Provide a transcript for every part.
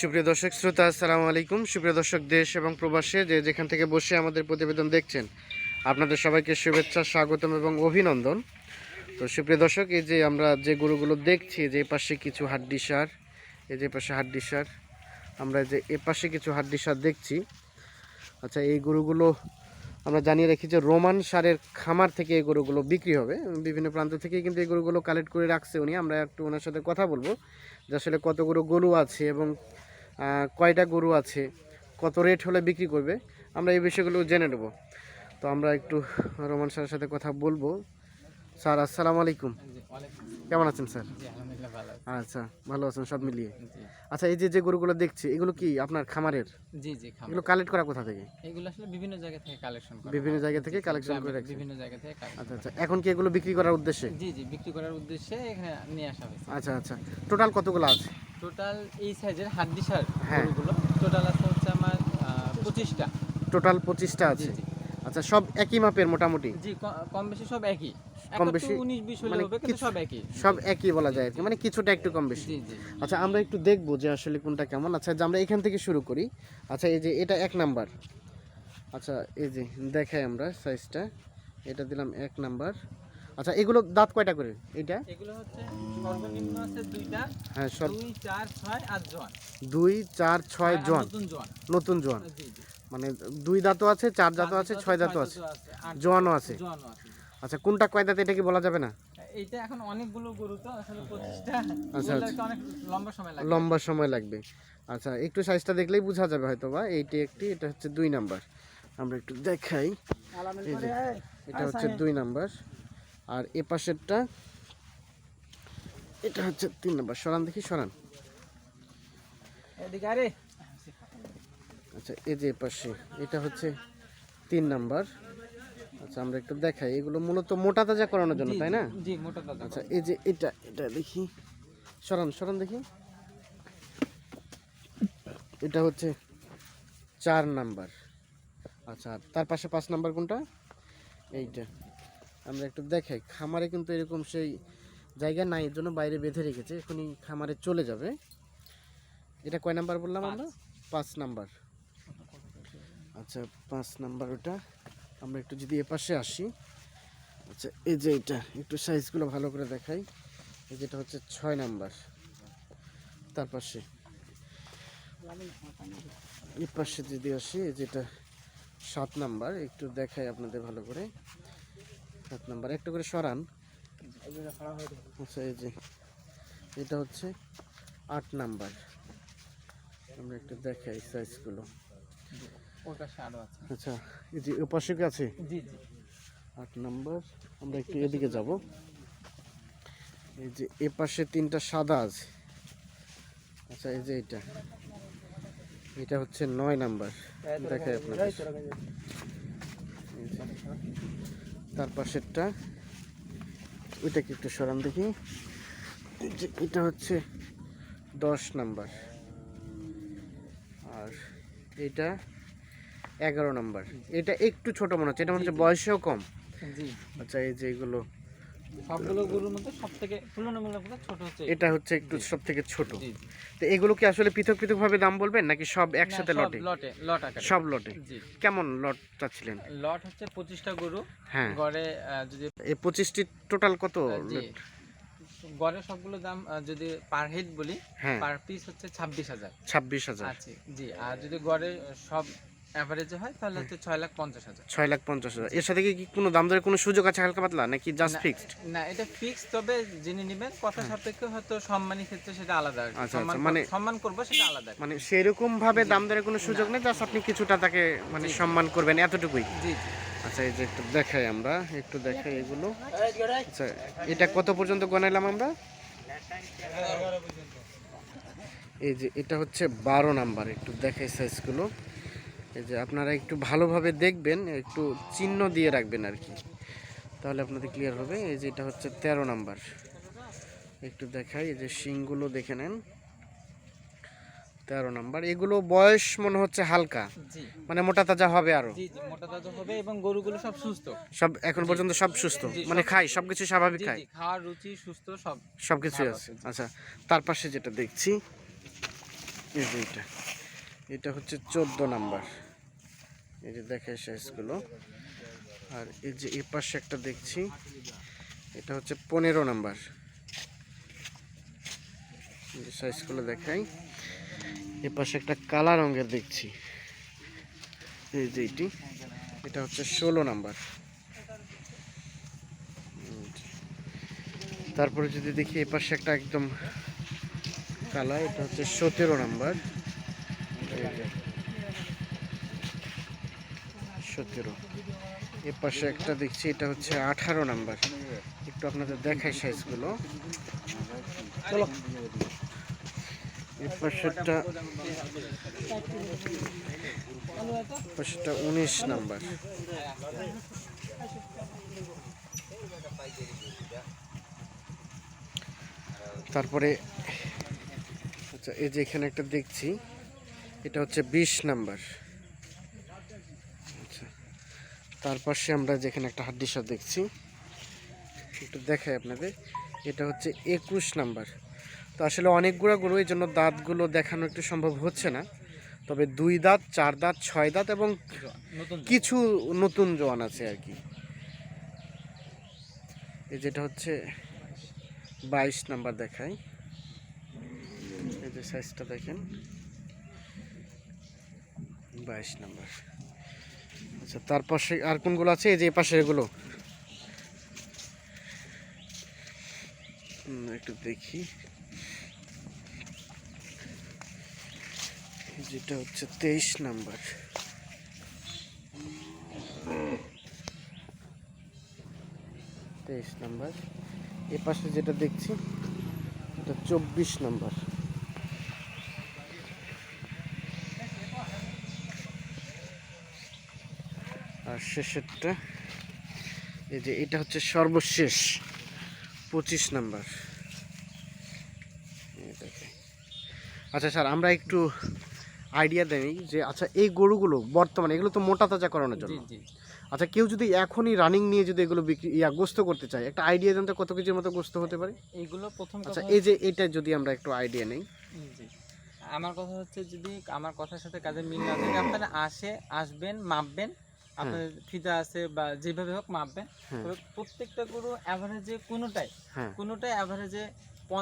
সুপ্রিয় দর্শক, শ্রোতা, আসসালামু আলাইকুম। সুপ্রিয় দর্শক, দেশ এবং প্রবাসে যে যেখান থেকে বসে আমাদের প্রতিবেদন দেখছেন, আপনাদের সবাইকে শুভেচ্ছা, স্বাগতম এবং অভিনন্দন। তো সুপ্রিয় দর্শক, এই যে আমরা যে গরুগুলো দেখছি যে পাশে কিছু হাড্ডি সার, এই যে পাশে হাড্ডি সার, আমরা যে এ পাশে কিছু হাড্ডি সার দেখছি। আচ্ছা এই গরুগুলো আমরা জানিয়ে রাখি যে রোমান সারের খামার থেকে এই গরুগুলো বিক্রি হবে। বিভিন্ন প্রান্ত থেকে কিন্তু এই গরুগুলো কালেক্ট করে রাখছে উনি। আমরা একটু ওনার সাথে কথা বলব যে আসলে কতগুলো গরু আছে এবং কয়টা গরু আছে, কত রেট হলে বিক্রি করবে, আমরা এই বিষয়গুলো জেনে নেব। তো আমরা একটু রোমান সারের সাথে কথা বলব। স্যার আসসালামু আলাইকুম। কেমন আছেন স্যার? ভালো আচ্ছা ভালো আছেন সব মিলিয়ে। আচ্ছা এই যে যে গরুগুলো দেখছি এগুলো কি আপনার খামারের? জি জি এগুলো কালেক্ট করা কোথা থেকে? এগুলো আসলে বিভিন্ন জায়গা থেকে কালেকশন করা বিভিন্ন জায়গা থেকে কালেকশন করে রাখছেন। বিভিন্ন জায়গা থেকে আচ্ছা আচ্ছা এখন কি এগুলো বিক্রি করার উদ্দেশ্যে? জি জি বিক্রি করার উদ্দেশ্যে এখানে নিয়ে আসা হয়েছে। আচ্ছা আচ্ছা টোটাল কতগুলো আছে? টোটাল এই সাইজের হাড্ডি সার হ্যাঁ। গরুগুলো টোটাল আছে হচ্ছে আমার পঁচিশটা। টোটাল পঁচিশটা আছে। আচ্ছা সব একই মাপের মোটামুটি? জি কম বেশি সব একই। কম বেশি মানে সব একই। বলা যায় আর কি মানে কিছুটা একটু কম বেশি। আচ্ছা আমরা একটু দেখব যে আসলে কোনটা কেমন। আচ্ছা যে আমরা এখান থেকে শুরু করি। আচ্ছা এই যে এটা এক নাম্বার। আচ্ছা এই যে দেখাই আমরা সাইজটা এটা দিলাম এক নাম্বার। আচ্ছা এগুলো দাঁত কয়টা করে? এটা? এগুলো হচ্ছে সর্বনিম্ন আছে দুইটা। হ্যাঁ সব দুই চার ছয় আট জোয়ান। দুই চার ছয় জন নতুন জোয়ান। নতুন জোয়ান। জি জি। মানে দুই দাঁতও আছে চার দাঁতও আছে ছয় দাঁতও আছে। জোয়ানও আছে। আচ্ছা কোনটা কয় দাঁত এটা কি বলা যাবে না? এইটা এখন অনেকগুলো গরু তো আসলে পঁচিশটা। আচ্ছা, বললে অনেক লম্বা সময় লাগে লম্বা সময় লাগবে। আচ্ছা একটু সাইজটা দেখলেই বোঝা যাবে হয়তো বা এইটি একটি এটা হচ্ছে দুই নাম্বার। আমরা একটু দেখাই। এটা হচ্ছে দুই নাম্বার। আর এ পাশেরটা এটা হচ্ছে তিন নাম্বার। সরান দেখি সরান। এদিকে আরে। আচ্ছা এই যে পাশে এটা হচ্ছে তিন নাম্বার। আচ্ছা আমরা একটু দেখাই। এগুলো মূলত মোটা তাজা করানোর জন্য তাই না? জি মোটা দাদা আচ্ছা এই যে এটা এটা দেখি। সরান সরান দেখি। এটা হচ্ছে চার নাম্বার। আচ্ছা আর তার পাশে পাঁচ নাম্বার কোনটা? এইটা। আমরা একটু দেখাই। খামারে কিন্তু এরকম সেই জায়গা নাই এর জন্য বাইরে বেঁধে রেখেছে। এখনই খামারে চলে যাবে। এটা কয় নাম্বার বললাম আমরা? পাঁচ নাম্বার। আচ্ছা পাঁচ নাম্বার ওটা। আমরা একটু যদি এ পাশে আসি আচ্ছা এই যে এটা, একটু সাইজগুলো ভালো করে দেখাই। এই যেটা হচ্ছে ছয় নাম্বার। তার পাশে। এই পাশে যদি আসি, এই যেটা সাত নাম্বার, একটু দেখাই আপনাদের ভালো করে। সাত নাম্বার, একটু করে সরান। আচ্ছা এই যে, এটা হচ্ছে আট নাম্বার। আমরা একটু দেখাই সাইজগুলো আছে। আচ্ছা এই যে ও পাশে আছে? জি জি। আট নাম্বার আমরা একটু এদিকে যাব। এই যে এ পাশে তিনটা সাদা আছে। আচ্ছা এই যে এটা। এটা হচ্ছে নয় নাম্বার। দেখাই আপনাদের। তার পাশেরটা ওইটাকে একটু সরান দেখি। এটা হচ্ছে দশ নাম্বার। আর এটা এগারো নাম্বার। এটা একটু ছোট মনে হচ্ছে এটা মনে হচ্ছে বয়সেও কম। আচ্ছা এই যে এগুলো। সবগুলো গরুর মধ্যে সব তুলনামূলক ছোট হচ্ছে এটা হচ্ছে একটু ছোট। তো এগুলো কি আসলে পৃথক পৃথক ভাবে দাম বলবেন নাকি সব একসাথে লটে? লটে লট আকারে। সব লটে। কেমন লট চাচ্ছিলেন? লট হচ্ছে পঁচিশটা গরু। হ্যাঁ। গড়ে যদি এই পঁচিশটি টোটাল কত গড়ে সবগুলো দাম যদি পার হেড বলি হ্যাঁ। পার পিস হচ্ছে ছাব্বিশ হাজার। ছাব্বিশ হাজার। জি। আর যদি গড়ে সব অ্যাভারেজে হয় তাহলে হচ্ছে ছয় লাখ পঞ্চাশ হাজার। ছয় লাখ পঞ্চাশ হাজার। এর সাথে কি কোনো দাম দরের কোনো সুযোগ আছে হালকা পাতলা নাকি জাস্ট ফিক্সড না এটা ফিক্স তবে যিনি নেবেন কথা সাপেক্ষে হয়তো সম্মানী ক্ষেত্রে সেটা আলাদা। আচ্ছা, আচ্ছা, মানে- সম্মান করব সেটা আলাদা মানে সেরকম ভাবে দাম দরের কোনো সুযোগ নেই জাস্ট আপনি কিছুটা তাকে মানে সম্মান করবেন এতটুকুই। জি জি। আচ্ছা এই যে একটু দেখাই আমরা একটু দেখাই এগুলো। আচ্ছা এটা কত পর্যন্ত গনাইলাম আমরা? এই যে এটা হচ্ছে বারো নাম্বার একটু দেখাই সাইজগুলো এই যে আপনারা একটু ভালোভাবে দেখবেন একটু চিহ্ন দিয়ে রাখবেন আর কি। তাহলে আপনাদের ক্লিয়ার হবে। এই যে এটা হচ্ছে তেরো নাম্বার। একটু দেখাই এই যে শিংগুলো দেখে নেন। তেরো নাম্বার। এগুলো বয়স মনে হচ্ছে হালকা। মানে মোটা তাজা হবে আরও। মোটা তাজা হবে এবং গরুগুলো সব সুস্থ। সব এখন পর্যন্ত সব সুস্থ। মানে খাই সবকিছু স্বাভাবিক খায়। খাওয়ার রুচি সুস্থ সব আছে। আছে, আচ্ছা তার পাশে যেটা দেখছি এই যে এটা। এটা হচ্ছে চোদ্দ নাম্বার। এই যে দেখে সাইজগুলো আর এই যে এ পাশে একটা দেখছি, এটা হচ্ছে পনেরো নাম্বার। সাইজগুলো দেখাই। এ পাশে একটা কালা রঙের দেখছি। এই যে এটি, এটা হচ্ছে ষোলো নাম্বার। তারপরে যদি দেখি এ পাশে একটা একদম কালা, এটা হচ্ছে সতেরো নাম্বার। সতেরো। এ পাশে একটা দেখছি এটা হচ্ছে আঠারো নাম্বার। একটু আপনাদের দেখাই সাইজগুলো চলো। এ পাশেরটা পাশেরটা উনিশ নাম্বার। তারপরে আচ্ছা এই যে এখানে একটা দেখছি। এটা হচ্ছে বিশ নাম্বার। আচ্ছা তার পাশে আমরা যেখানে একটা হাড্ডিসার দেখছি, একটু দেখাই আপনাদের। এটা হচ্ছে একুশ নাম্বার। তো আসলে অনেকগুলো গরু, এই জন্য দাঁতগুলো দেখানো একটু সম্ভব হচ্ছে না। তবে দুই দাঁত, চার দাঁত, ছয় দাঁত এবং কিছু নতুন জোয়ান আছে আর কি। এই যেটা হচ্ছে বাইশ নাম্বার দেখাই। এই যে সাইজটা দেখেন। বাইশ নাম্বার। আচ্ছা তার পাশে আর কোনগুলো আছে? এই যে পাশে এগুলো একটু দেখি। যেটা হচ্ছে তেইশ নাম্বার। তেইশ নাম্বার। এ পাশে যেটা দেখছি, এটা চব্বিশ নাম্বার আর শেষেরটা এই যে এটা হচ্ছে সর্বশেষ পঁচিশ নাম্বার। আচ্ছা স্যার আমরা একটু আইডিয়া দেই যে আচ্ছা এই গরুগুলো বর্তমানে এগুলো তো মোটা তাজা করানোর জন্য। জি। আচ্ছা কেউ যদি এখনই রানিং নিয়ে যদি এগুলো বিক্রি ইয়া গোস্ত করতে চায় একটা আইডিয়া দেন তো কত কেজির মতো গোস্ত হতে পারে? এইগুলো প্রথম আচ্ছা এই যে এটা যদি আমরা একটু আইডিয়া নেই। জি। আমার কথা হচ্ছে যদি আমার কথার সাথে কাজে মিল না থাকে আপনারা আসে আসবেন মাপবেন আপনার ফিতা আছে বা যেভাবে হোক মাপবেন হ্যাঁ। প্রত্যেকটা গরু অ্যাভারেজে কোনোটাই হ্যাঁ। কোনোটাই অ্যাভারেজে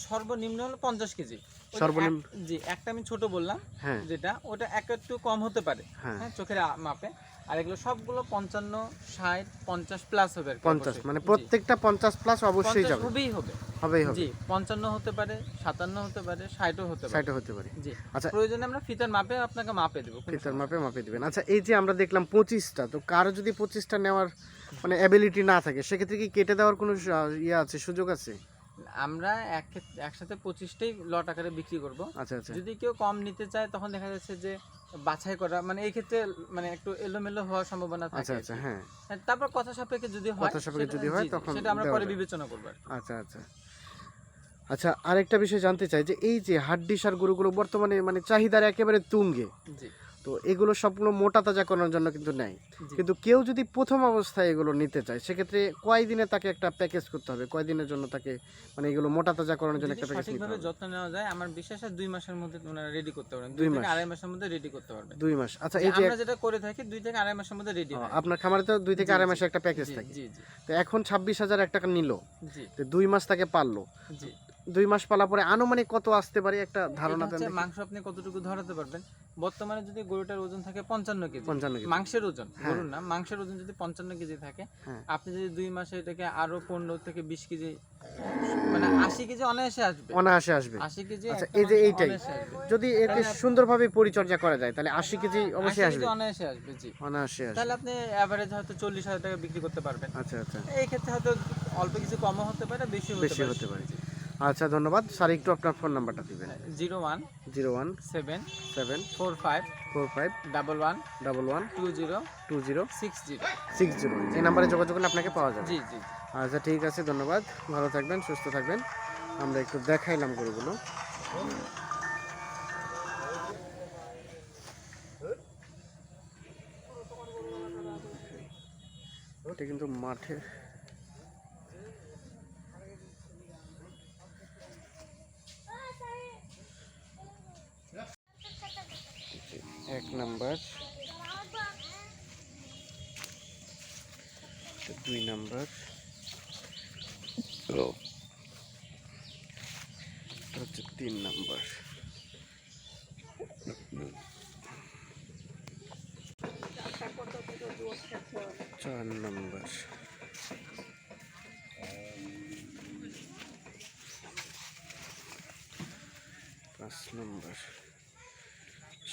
সর্বনিম্ন হলো পঞ্চাশ কেজি। সর্বনিম্ন? জি একটা আমি ছোট বললাম হ্যাঁ। যেটা ওটা এক একটু কম হতে পারে। হ্যাঁ। হ্যাঁ চোখের মাপে। আর এগুলো সবগুলো পঞ্চান্ন ষাট পঞ্চাশ প্লাস হবে পঞ্চাশ মানে প্রত্যেকটা পঞ্চাশ প্লাস অবশ্যই যাবে। হবেই হবে। হবেই হবে। জি পঞ্চান্ন হতে পারে সাতান্ন হতে পারে ষাটও হতে পারে। সাইটে হতে পারে। জি। আচ্ছা প্রয়োজনে আমরা ফিতার মাপে আপনাকে মাপে দেবো ফিতার মাপে মাপে দিবেন। আচ্ছা এই যে আমরা দেখলাম পঁচিশটা তো কারও যদি পঁচিশটা নেওয়ার মানে অ্যাবিলিটি না থাকে সেক্ষেত্রে কি কেটে দেওয়ার কোনো ইয়ে আছে সুযোগ আছে? আমরা এক একসাথে পঁচিশটাই লট আকারে বিক্রি করব। আচ্ছা আচ্ছা। যদি কেউ কম নিতে চায় তখন দেখা যাচ্ছে যে বাছাই করা মানে এই ক্ষেত্রে মানে একটু এলোমেলো হওয়ার সম্ভাবনা আচ্ছা থাকে আচ্ছা হ্যাঁ। তারপর কথা সাপেক্ষে যদি হয় কথা সাপেক্ষে যদি হয় তখন সেটা আমরা পরে বিবেচনা করব আচ্ছা আচ্ছা। আচ্ছা আরেকটা বিষয় জানতে চাই যে এই যে হাড্ডি সার গরুগুলো বর্তমানে মানে চাহিদার একেবারে তুঙ্গে। জি। তো এগুলো সবগুলো মোটা তাজা করানোর জন্য কিন্তু নেয় কিন্তু কেউ যদি প্রথম অবস্থায় এগুলো নিতে চায় সেক্ষেত্রে কয় দিনে তাকে একটা প্যাকেজ করতে হবে? কয় দিনের জন্য তাকে মানে এগুলো মোটা তাজা করানোর জন্য একটা প্যাকেজ নিতে হবে? যত্ন নেওয়া যায় আমার বিশ্বাস দুই মাসের মধ্যে ওনারা রেডি করতে পারবেন। দুই মাস। আড়াই মাসের মধ্যে রেডি করতে পারবেন। দুই মাস। আচ্ছা এই যে আমরা যেটা করে থাকি দুই থেকে আড়াই মাসের মধ্যে রেডি হয়। আপনার খামারে তো দুই থেকে আড়াই। মাসে একটা প্যাকেজ থাকে। তো এখন ছাব্বিশ হাজার এক টাকা নিল তো দুই মাস তাকে পারল। দুই মাস পালা পরে আনুমানিক কত আসতে পারে? একটা ধারণা। মাংস আপনি কতটুকু ধরাতে পারবেন? বর্তমানে যদি গরুটার ওজন থাকে পঞ্চান্ন কেজি। পঞ্চান্ন মাংসের ওজন হ্যাঁ। গরুর না মাংসের ওজন যদি পঞ্চান্ন কেজি থাকে হ্যাঁ। আপনি যদি দুই মাসে এটাকে আরও পনেরো থেকে বিশ কেজি মানে আশি কেজি অনায়াসে আসবে। অনায়াসে আসবে। আশি কেজি আচ্ছা, এই যে এইটাই। যদি একে সুন্দরভাবে পরিচর্যা করা যায় তাহলে আশি কেজি অবশ্যই আসবে। অনায়াসে আসবে জি। অনায়াসে আসবে। তাহলে আপনি অ্যাভারেজ হয়তো চল্লিশ হাজার টাকা বিক্রি করতে পারবেন। আচ্ছা আচ্ছা। এই ক্ষেত্রে হয়তো অল্প কিছু কমও হতে পারে বেশি হতে বেশি হতে পারে আচ্ছা ধন্যবাদ। স্যার একটু আপনার ফোন নাম্বারটা দিবেন। Zero one zero one seven seven four five four five double one double one two zero two zero six zero. Six zero. এই নাম্বারে যোগাযোগ করলে আপনাকে পাওয়া যাবে। জি জি। আচ্ছা ঠিক আছে ধন্যবাদ। ভালো থাকবেন সুস্থ থাকবেন। আমরা একটু দেখাইলাম গরুগুলো। এটা কিন্তু মাঠে এক নাম্বার। দুই নাম্বার। হচ্ছে তিন নাম্বার। চার নাম্বার। পাঁচ নম্বর।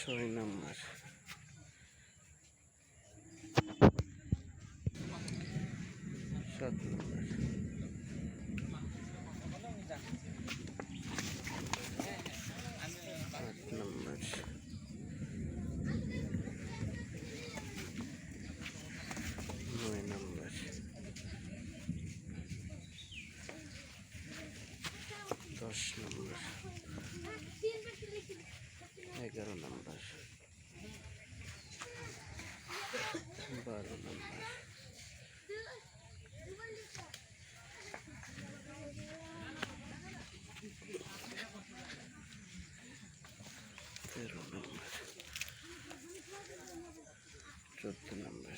ছয় নম্বর সাত নম্বর আট নম্বর নয় নম্বর দশ নম্বর এগারো নম্বর বারো নম্বর তেরো নম্বর চোদ্দ নম্বর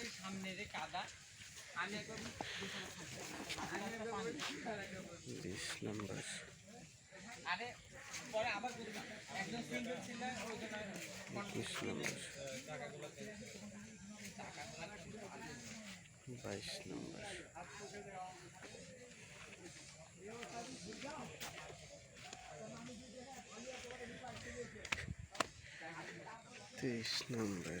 ওই জন্য একুশ নম্বর। বাইশ নম্বর। তেইশ নম্বর।